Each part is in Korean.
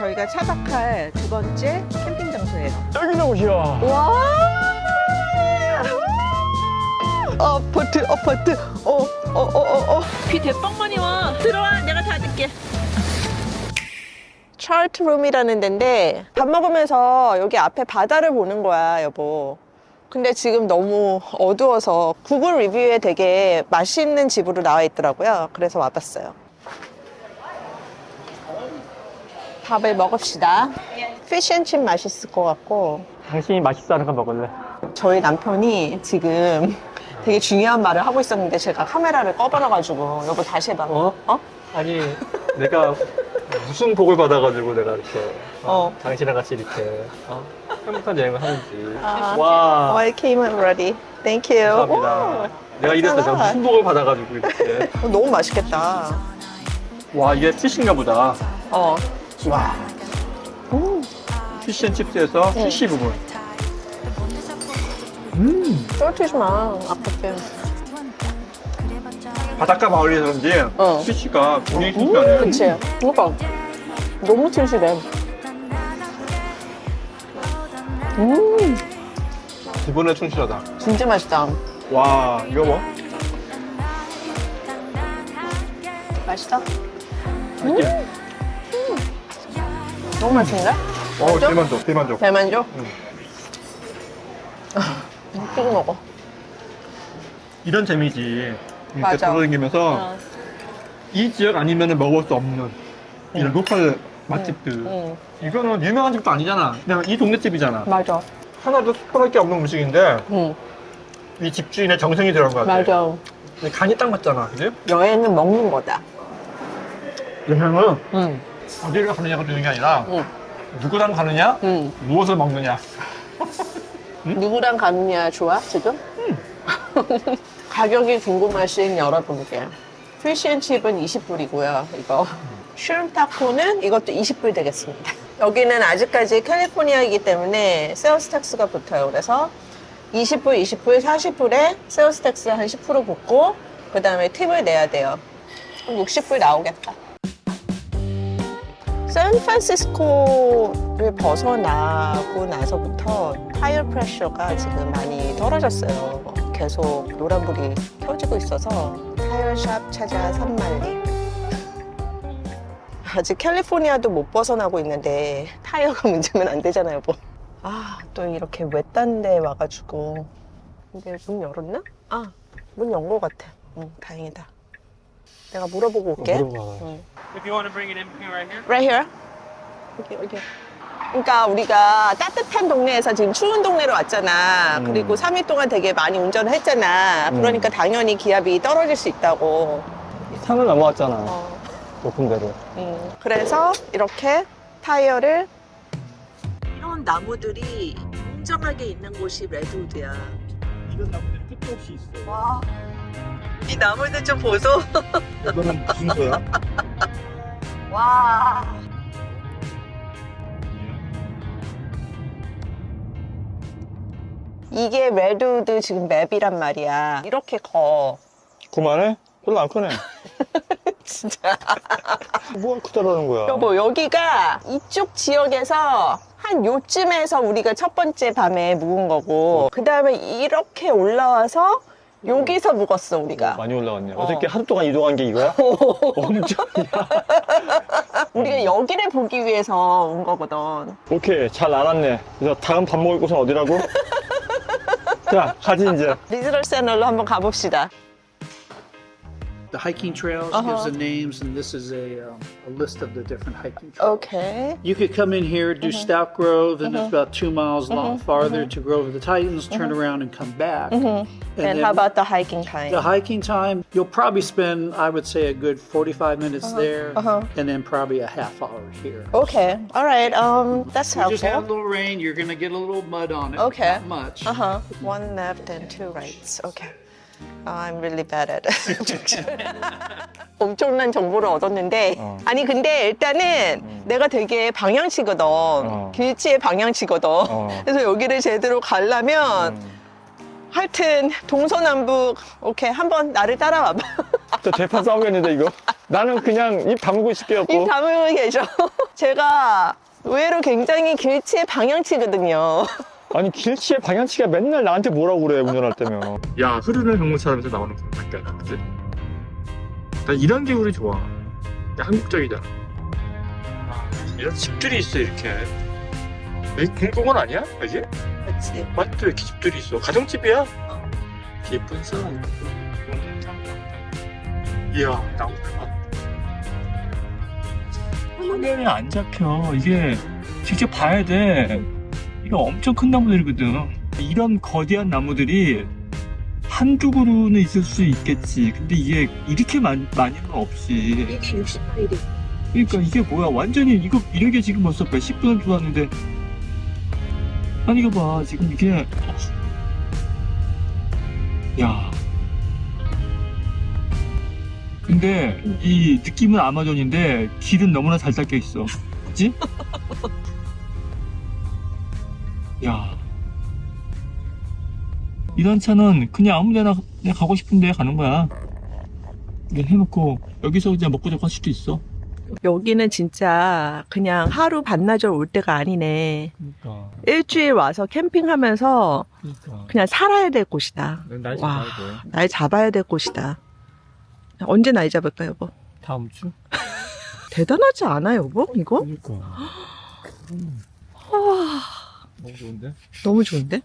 저희가 차박할 두 번째 캠핑 장소예요. 여기는 옷이야. 와! 아파트, 아파트. 어, 어, 어, 어, 어. 비 대빵 많이 와. 들어와, 내가 닫을게. 차트 룸이라는 데인데 밥 먹으면서 여기 앞에 바다를 보는 거야, 여보. 근데 지금 너무 어두워서 구글 리뷰에 되게 맛있는 집으로 나와 있더라고요. 그래서 와봤어요. 밥을 먹읍시다. 피쉬앤칩 맛있을 것 같고 당신이 맛있어 하는 거 먹을래? 저희 남편이 지금 되게 중요한 말을 하고 있었는데 제가 카메라를 꺼버려가지고 여보 다시 해봐. 어? 어? 아니 내가 무슨 복을 받아가지고 내가 이렇게 어, 어. 당신이랑 같이 이렇게 어, 행복한 여행을 하는지. 아, 와. It came already. Thank you. 감사합니다. 내가 이래서 내가. 무슨 복을 받아가지고 이렇게. 오, 너무 맛있겠다. 와 이게 피쉬인가 보다. 어. 와. 음, 피쉬앤칩스에서 응. 피쉬 부분. 음. 쫄티지 마. 아깝게. 바닷가 마을이라서 그런지 어. 피쉬가 굉장히 신기하네. 그치? 그러니까 너무 튼실해. 음, 기본에 충실하다. 진짜 맛있다. 와 이거 뭐? 맛있다? 이게. 너무 맛있는데? 어 대만족 대만족. 대만족? 응. 찍어 먹어. 이런 재미지. 이렇게 맞아. 돌아다니면서 어. 이 지역 아니면 먹을 수 없는 이런 로컬 맛집들. 응, 이거는 유명한 집도 아니잖아. 그냥 이 동네 집이잖아. 맞아. 하나도 스포할 게 없는 음식인데 응, 이 집주인의 정성이 들어간 것 같아. 맞아. 근데 간이 딱 맞잖아. 그지? 여행은 먹는 거다. 여행은 응, 어디를 가느냐가 중요한 게 아니라 응, 누구랑 가느냐, 응. 무엇을 먹느냐. 누구랑 가느냐 좋아 지금? 가격이 궁금하신 여러분께. 피쉬앤칩은 20불이고요 이거. 슈림 타코는 이것도 20불 되겠습니다. 여기는 아직까지 캘리포니아이기 때문에 세어스 텍스가 붙어요. 그래서 20불, 20불, 40불에 세어스 텍스 한 10% 붙고 그 다음에 팁을 내야 돼요. 그럼 60불 나오겠다 샌프란시스코를 벗어나고 나서부터 타이어 프레셔가 지금 많이 떨어졌어요. 계속 노란불이 켜지고 있어서 타이어샵 찾아 산만리. 아직 캘리포니아도 못 벗어나고 있는데 타이어가 문제면 안 되잖아요, 뭐. 아, 또 이렇게 외딴 데 와가지고. 근데 문 열었나? 아, 문연것 같아. 응, 다행이다. 내가 물어보고 올게. 물어봐. 응. If you want to bring it in here right here. Right here. 여기 여기. 그러니까 우리가 따뜻한 동네에서 지금 추운 동네로 왔잖아. 음. 그리고 3일 동안 되게 많이 운전을 했잖아. 음. 그러니까 당연히 기압이 떨어질 수 있다고. 산을 넘어왔잖아. 어. 높은 데로. 음. 그래서 이렇게 타이어를 이런 나무들이 웅장하게 있는 곳이 레드우드야. 이런 나무들이 끝도 없이 있어. 와. 이 나무들 좀 보소. 이거는 무슨 거야? 와. 이게 레드우드 지금 맵이란 말이야. 이렇게 커. 그만해? 별로 안 크네. 진짜. 뭐가 크다라는 거야? 여보, 여기가 이쪽 지역에서 한 요쯤에서 우리가 첫 번째 밤에 묵은 거고, 그 다음에 이렇게 올라와서 여기서 묵었어, 우리가. 많이 올라갔네. 어. 어. 저께 하루 동안 이동한 게 이거야? 엄청. 우리가 여기를 보기 위해서 온 거거든. 오케이, 잘 알았네. 그래서 다음 밥 먹을 곳은 어디라고? 자, 가지 이제. 비즈널 채널로 한번 가봅시다. the hiking mm. trails, uh-huh. gives the names, and this is a, um, a list of the different hiking trails. Okay. You could come in here, do mm-hmm. Stout Grove, and mm-hmm. it's uh-huh. about two miles mm-hmm. long uh-huh. farther to Grove of the Titans, turn around and come back. And, and how about the hiking time? The hiking time, you'll probably spend, I would say, a good 45 minutes uh-huh. there, uh-huh. and then probably a half hour here. Okay. All right. Um, that's we helpful. just have a little rain. You're going to get a little mud on it. Okay. Not much. Uh huh. One left and two rights. Okay. Uh, I'm really bad at it. 엄청난 정보를 얻었는데 어. 아니 근데 일단은 내가 되게 방향치거든 어. 길치의 방향치거든 어. 그래서 여기를 제대로 가려면 음. 하여튼 동서남북 오케이 한번 나를 따라와봐. 저 대판 싸우겠는데 이거 나는 그냥 입 다물고 있을게요 입 다물고 계셔. 제가 의외로 굉장히 길치의 방향치거든요. 아니 길치의 방향치가 맨날 나한테 뭐라고 그래 운전할 때면 야 흐르는 강물처럼에서 나오는 풍경이야 그치? 난 이런 게 우리 좋아 야, 한국적이잖아 아, 이런 집들이 있어 이렇게 여기 공공원 아니야? 여기? 그렇지. 맞도 이렇게 집들이 있어 가정집이야? 예쁜 사람 이야 나무 봐 화면에 안 잡혀 이게 직접 봐야 돼 이거 엄청 큰 나무들이거든. 이런 거대한 나무들이 한두 그루는 있을 수 있겠지. 근데 이게 이렇게 많, 많이는 없이. 이게 68일이. 그러니까 이게 뭐야? 완전히 이거 이렇게 지금 벌써 몇 십 분을 들어왔는데. 아니 이거 봐. 지금 이게 야. 근데 이 느낌은 아마존인데 길은 너무나 잘 닦여 있어. 그치? 야 이런 차는 그냥 아무 데나 그냥 가고 싶은데 가는 거야 이게 해놓고 여기서 그냥 먹고 자고 할 수도 있어 여기는 진짜 그냥 하루 반나절 올 때가 아니네. 그러니까 일주일 와서 캠핑하면서 그러니까 그냥 살아야 될 곳이다. 날씨 와. 날 잡아야 될 곳이다. 언제 날 잡을까 여보? 다음 주? 대단하지 않아 여보? 이거? 그러니까 너무 좋은데? 너무 좋은데?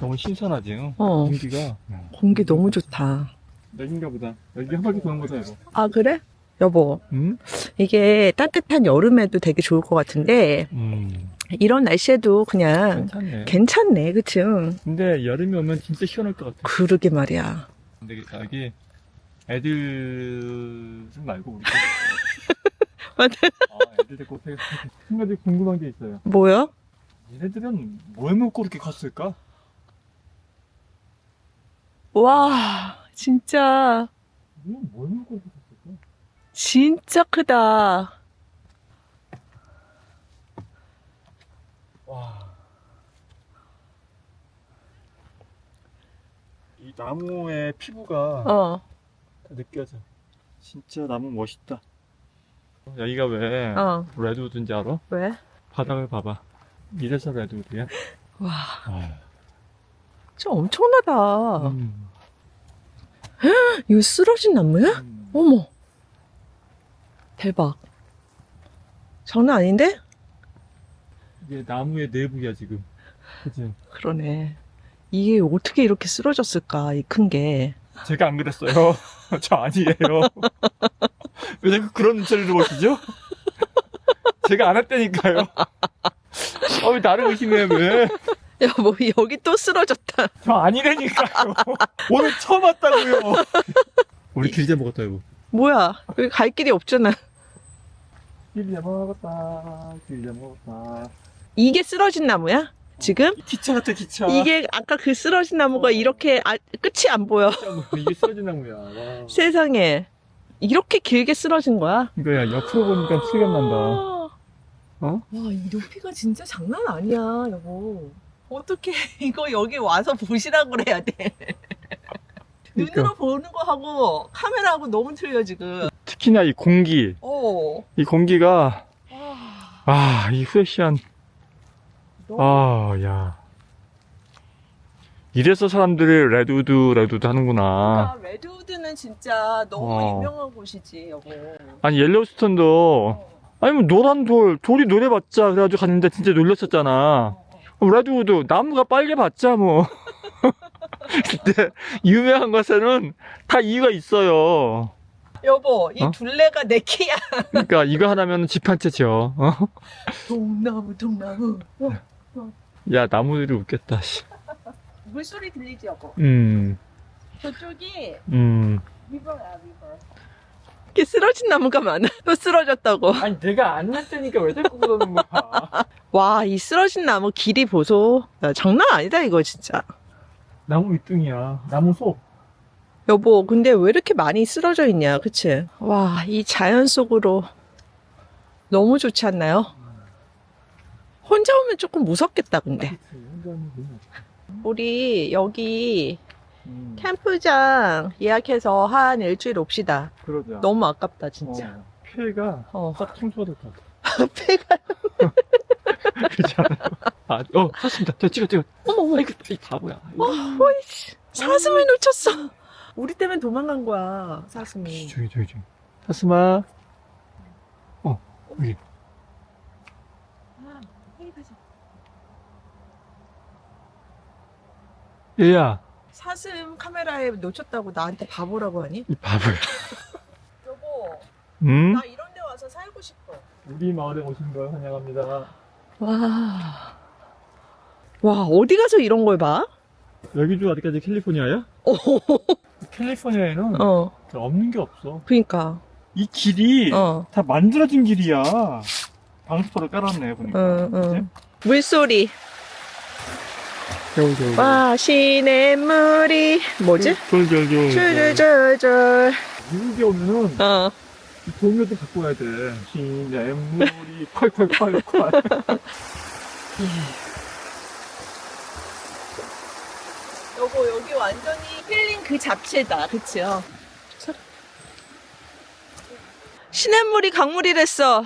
너무 신선하지? 응? 어 공기가 공기 너무 좋다. 여긴가 보다 여기 한 바퀴 도는 거다 이거 아 그래? 여보 응? 이게 따뜻한 여름에도 되게 좋을 것 같은데 음 이런 날씨에도 그냥 괜찮네 괜찮네 그치? 근데 여름이 오면 진짜 시원할 것 같아 그러게 말이야. 근데 여기 애들 좀 말고 우리 맞아. 아 애들 데리고 한 가지 궁금한 게 있어요 뭐야? 얘네들은 뭘 먹고 이렇게 컸을까? 와 진짜 뭘 먹고 이렇게 컸을까? 진짜 크다. 와. 이 나무의 피부가 어, 다 느껴져. 진짜 나무 멋있다. 여기가 왜 어. 레드우드인지 알아? 왜? 바닥을 봐봐. 이래서 레드우드야. 와, 아, 진짜 엄청나다. 음. 이거 쓰러진 나무야? 음. 어머. 대박. 장난 아닌데? 이게 나무의 내부야 지금. 그치? 그러네. 이게 어떻게 이렇게 쓰러졌을까, 이 큰 게. 제가 안 그랬어요. 저 아니에요. 왜 자꾸 그런 눈초리를 보시죠? 제가 안 했다니까요. 어, 왜 나를 의심해, 왜? 여보, 뭐, 여기 또 쓰러졌다. 저 아니라니까요. 오늘 처음 왔다고요. 우리 길게 먹었다, 이거. 뭐야, 여기 갈 길이 없잖아. 길게 먹었다. 길게 먹었다. 이게 쓰러진 나무야? 지금? 기차 같아, 기차. 이게 아까 그 쓰러진 나무가 이렇게 아- 끝이 안 보여. 이게 쓰러진 나무야. 와. 세상에. 이렇게 길게 쓰러진 거야? 이거야, 옆으로 보니까 실감 난다. 어? 어? 와, 이 높이가 진짜 장난 아니야, 여보. 어떻게 이거 여기 와서 보시라고 그래야 돼. 눈으로 그러니까. 보는 거하고 카메라하고 너무 틀려, 지금. 특히나 이 공기. 어. 이 공기가, 와, 아, 이 프레시한, 너무 아, 야. 이래서 사람들이 레드우드, 레드우드 하는구나. 그러니까 레드우드는 진짜 너무 어. 유명한 곳이지, 여보. 아니, 옐로우스톤도, 어. 아니, 뭐, 노란 돌, 돌이 노래봤자, 그래가지고 갔는데 진짜 놀랐었잖아. 어, 어. 레드우드, 나무가 빨개 봤자, 뭐. 근데, 유명한 것에는 다 이유가 있어요. 여보, 이 어? 둘레가 내 키야. 그러니까, 이거 하나면 집 한 채 지어. 어? 동나무, 동나무. 어. 야, 나무들이 웃겠다, 씨. 물소리 들리지, 여보? 음, 저쪽이 음. 리버야, 리버. 이렇게 쓰러진 나무가 많아. 또 쓰러졌다고. 아니, 내가 안 났다니까 왜 자꾸 그러는 거야. 와, 이 쓰러진 나무 길이 보소. 야, 장난 아니다, 이거 진짜. 나무 윗둥이야. 나무 속. 여보, 근데 왜 이렇게 많이 쓰러져 있냐, 그치? 와, 이 자연 속으로 너무 좋지 않나요? 혼자 오면 조금 무섭겠다, 근데. 우리 여기 음, 캠프장 예약해서 한 일주일 옵시다. 그러자. 너무 아깝다, 진짜. 어, 피해가 어. 딱 청소가 될 것 같아. 폐가. 그렇잖아. 아, 어, 샀습니다. 저 찍어, 찍어. 어머, 어머, 이거, 이 바보야. 어이씨. 사슴을 놓쳤어. 우리 때문에 도망간 거야, 사슴이. 저기, 저기, 저기. 사스마. 어, 여기. 얘야, 사슴 카메라에 놓쳤다고 나한테 바보라고 하니? 이 바보야. 여보, 음? 나 이런 데 와서 살고 싶어. 우리 마을에 오신 걸 환영합니다. 와. 와, 어디 가서 이런 걸 봐? 여기도 어디까지 캘리포니아야? 캘리포니아에는 어, 없는 게 없어. 그니까. 이 길이 어, 다 만들어진 길이야. 방수포를 깔았네, 보니까. 응, 응. 물소리. 겨울, 겨울. 와, 시냇물이, 뭐지? 졸졸졸. 줄줄줄줄. 미국에 오면은 어. 이 동요도 갖고 와야 돼. 시냇물이 콸콸콸콸. 여보, 여기 완전히 힐링 그 자체다. 그치요? 시냇물이 강물이 됐어.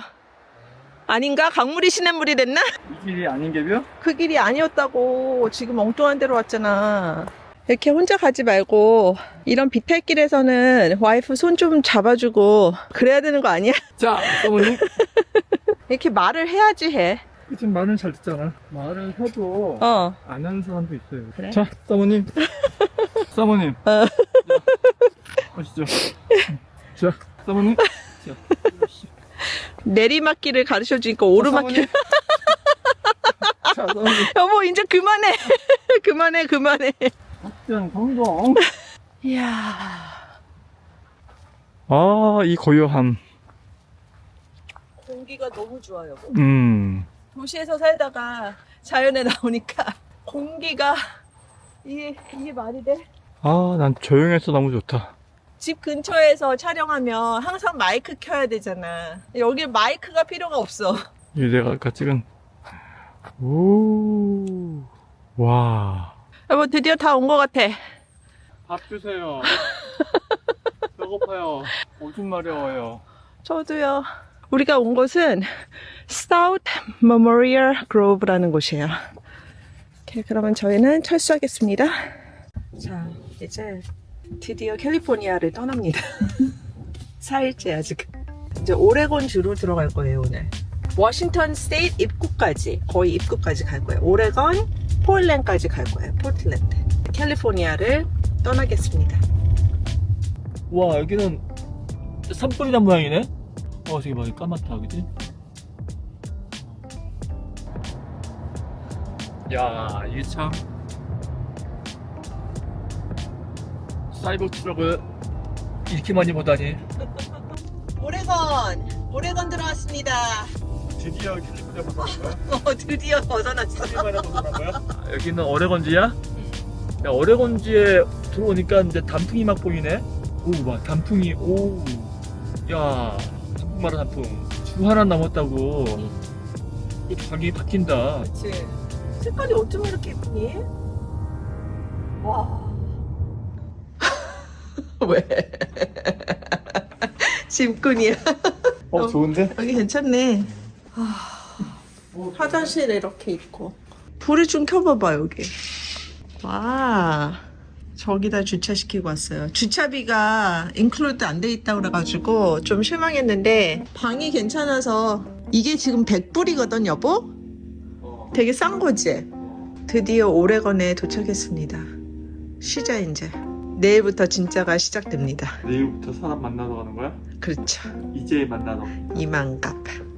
아닌가? 강물이 시냇물이 됐나? 이 길이 아닌 게벼? 그 길이 아니었다고 지금 엉뚱한 데로 왔잖아. 이렇게 혼자 가지 말고 이런 비탈길에서는 와이프 손 좀 잡아주고 그래야 되는 거 아니야? 자, 사모님. 이렇게 말을 해야지 해. 지금 말은 잘 듣잖아. 말을 해도 어. 안 하는 사람도 있어요. 그래? 자, 사모님. 사모님. 어. 보시죠. 자, 사모님. 자, 내리막길을 가르쳐 주니까 오르막길. 자. 여보 이제 그만해. 그만해 그만해. 자, 성공. 이야. 아, 이 고요함. 공기가 너무 좋아 여보. 음. 도시에서 살다가 자연에 나오니까 공기가 이게 이게 말이 돼? 아, 난 조용해서 너무 좋다. 집 근처에서 촬영하면 항상 마이크 켜야 되잖아. 여기 마이크가 필요가 없어. 이 내가 아까 찍은. 오. 와. 여보 드디어 다 온 것 같아. 밥 주세요. 배고파요. 오줌 마려워요. 저도요. 우리가 온 곳은 South Memorial Grove라는 곳이에요. 오케이, 그러면 저희는 철수하겠습니다. 자, 이제 드디어 캘리포니아를 떠납니다. 4일째 아직. 이제 오레곤 주로 들어갈 거예요, 오늘. 워싱턴 스테이트 입구까지, 거의 입구까지 갈 거예요. 오레곤, 폴랜드까지 갈 거예요, 포틀랜드. 캘리포니아를 떠나겠습니다. 와, 여기는 산불이 난 모양이네? 어, 저기 막 까맣다, 그지? 야, 이게 참. 사이버 트럭을 이렇게 많이 보다니. 오레곤! 오레곤 들어왔습니다. 드디어 캘리포니아 벗어난 거야? 어, 드디어 벗어났어. 캘리포니아 벗어난 거야? 여기는 오레곤주야? 야, 오레곤주에 들어오니까 이제 단풍이 막 보이네? 오, 봐, 단풍이, 오. 야, 단풍마루 단풍. 주 하나 남았다고. 이 가격이 바뀐다. 그치. 색깔이 어쩜 이렇게 예쁘니? 와. 왜? 짐꾼이야. 어, 좋은데? 여기 괜찮네. 아, 화장실에 이렇게 있고. 불을 좀 켜봐봐, 여기. 와. 저기다 주차시키고 왔어요. 주차비가 인클루드 안 돼 있다고 그래가지고 좀 실망했는데 방이 괜찮아서 이게 지금 100불이거든, 여보? 되게 싼 거지? 드디어 오레건에 도착했습니다. 쉬자, 이제. 내일부터 진짜가 시작됩니다. 내일부터 사람 만나러 가는 거야? 그렇죠. 이제 만나러. 이만갑.